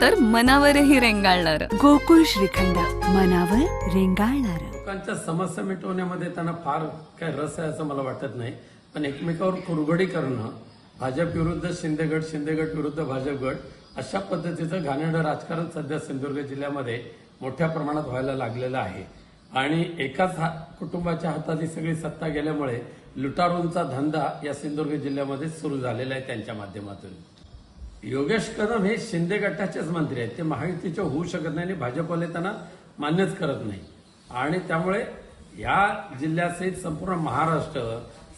तर मनावरही रेंगाळणार. गोकुळ श्रीखंड मनावर रेंगाळणार. लोकांच्या समस्या मिटवण्यामध्ये त्यांना फार काय रस आहे असं मला वाटत नाही. पण एकमेकावर कुरघोडी करणं भाजप विरुद्ध शिंदेगड शिंदेगड विरुद्ध भाजप गट अशा पद्धतीचं घाणेरडं राजकारण सध्या सिंधुदुर्ग जिल्ह्यामध्ये मोठ्या प्रमाणात व्हायला लागलेलं आहे. आणि एकाच हा कुटुंबाच्या हातात ही सगळी सत्ता गेल्यामुळे लुटारूंचा धंदा या सिंधुदुर्ग जिल्ह्यामध्ये सुरू झालेला आहे त्यांच्या माध्यमातून. योगेश कदम हे शिंदे गटाचेच मंत्री आहेत. ते महायुतीचे होऊ शकत नाही आणि भाजपवाले त्यांना मान्यच करत नाही. आणि त्यामुळे या जिल्ह्यासहित संपूर्ण महाराष्ट्र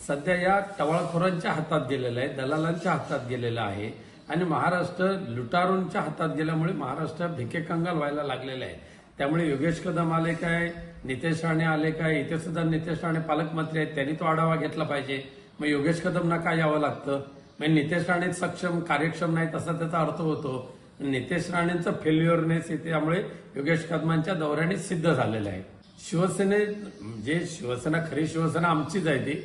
सध्या या टवाळखोरांच्या हातात गेलेलं आहे दलालांच्या हातात गेलेलं आहे. आणि महाराष्ट्र लुटारूंच्या हातात गेल्यामुळे महाराष्ट्र भिकेकंगाल व्हायला लागलेलं आहे. त्यामुळे योगेश कदम आले काय नितेश राणे आले काय इथे सुद्धा नितेश राणे पालकमंत्री आहेत. त्यांनी तो आढावा घेतला पाहिजे. मग योगेश कदमना काय यावं लागतं? म्हणजे नितेश राणे सक्षम कार्यक्षम नाहीत असा त्याचा अर्थ होतो. नितेश राणेंचं फेल्युअरनेस इथे त्यामुळे योगेश कदमांच्या दौऱ्याने सिद्ध झालेलं आहे. शिवसेने जे शिवसेना खरी शिवसेना आमचीच आहे ती.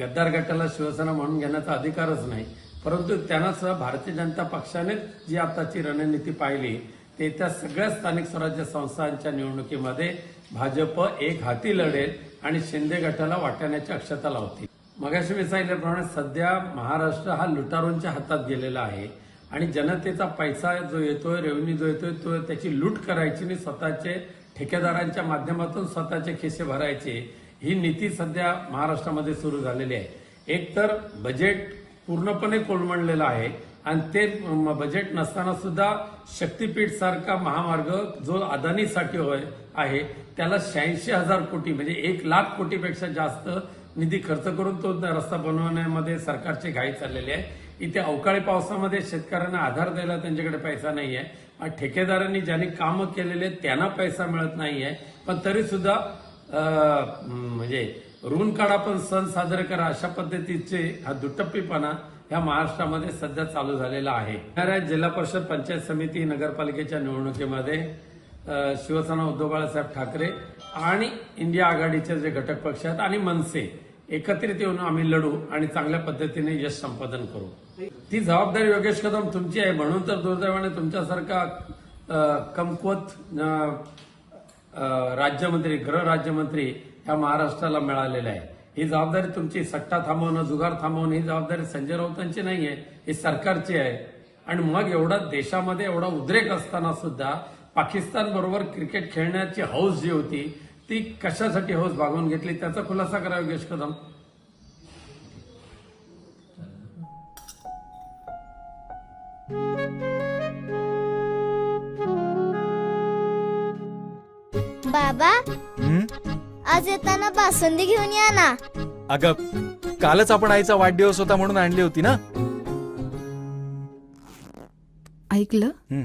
गद्दार गटाला शिवसेना म्हणून घेण्याचा अधिकारच नाही. परंतु त्यांना सुद्धा भारतीय जनता पक्षाने जी आताची रणनीती पाहिली ते त्या सगळ्या स्थानिक स्वराज्य संस्थांच्या निवडणुकीमध्ये भाजप एक हाती लढेल आणि शिंदे गटाला वाटण्याची अक्षता लावतील. मगाशी मी सांगितल्याप्रमाणे सध्या महाराष्ट्र हा लुटारूंच्या हातात गेलेला आहे आणि जनतेचा पैसा जो येतोय रेव्हेन्यू जो येतोय तो त्याची लूट करायची आणि स्वतःचे ठेकेदारांच्या माध्यमातून स्वतःचे खिसे भरायचे ही नीती सध्या महाराष्ट्रामध्ये सुरू झालेली आहे. एक तर बजेट पूर्णपणे कोलमडलेलं आहे आणि ते बजेट नसताना सुद्धा शक्तीपीठ सारखा महामार्ग जो अदानीसाठी होय आहे त्याला शहाऐंशी हजार कोटी म्हणजे एक लाख कोटीपेक्षा जास्त निधी खर्च करून तो रस्ता बनवण्यामध्ये सरकारची घाई चाललेली आहे. इथे अवकाळी पावसामध्ये शेतकऱ्यांना आधार द्यायला त्यांच्याकडे पैसा नाही आहे आणि ठेकेदारांनी ज्यांनी कामं केलेले त्यांना पैसा मिळत नाही आहे पण तरी सुद्धा म्हणजे ऋण काढा पण सण साजरे करा अशा पद्धतीचे हा दुटप्पीपणा ह्या महाराष्ट्रामध्ये सध्या चालू झालेला आहे. जिल्हा परिषद पंचायत समिती नगरपालिकेच्या निवडणुकीमध्ये शिवसेना उद्धव बाळासाहेब ठाकरे आणि इंडिया आघाडीचे जे घटक पक्ष आहेत आणि मनसे एकत्रित येऊन आम्ही लढू आणि चांगल्या पद्धतीने यश संपादन करू. ती जबाबदारी योगेश कदम तुमची आहे. म्हणून तर दुर्दैवाने तुमच्यासारखा कमकुवत राज्यमंत्री गृह राज्यमंत्री ह्या महाराष्ट्राला मिळालेला आहे. ही जबाबदारी तुमची सट्टा थांबवणं जुगार थांबवणं ही जबाबदारी संजय राऊतांची नाही आहे ही सरकारची आहे. आणि मग एवढा देशामध्ये एवढा उद्रेक असताना सुद्धा पाकिस्तान बरोबर क्रिकेट खेळण्याची हौस जी होती ती कशासाठी हौस भागवून घेतली? त्याचा खुलासा करा योगेश कदम. बाबा हं? आज येताना बासुंदी घेऊन या ना. अगं कालच आपण आईचा वाढदिवस होता म्हणून आणली होती ना? ऐकलं? हं.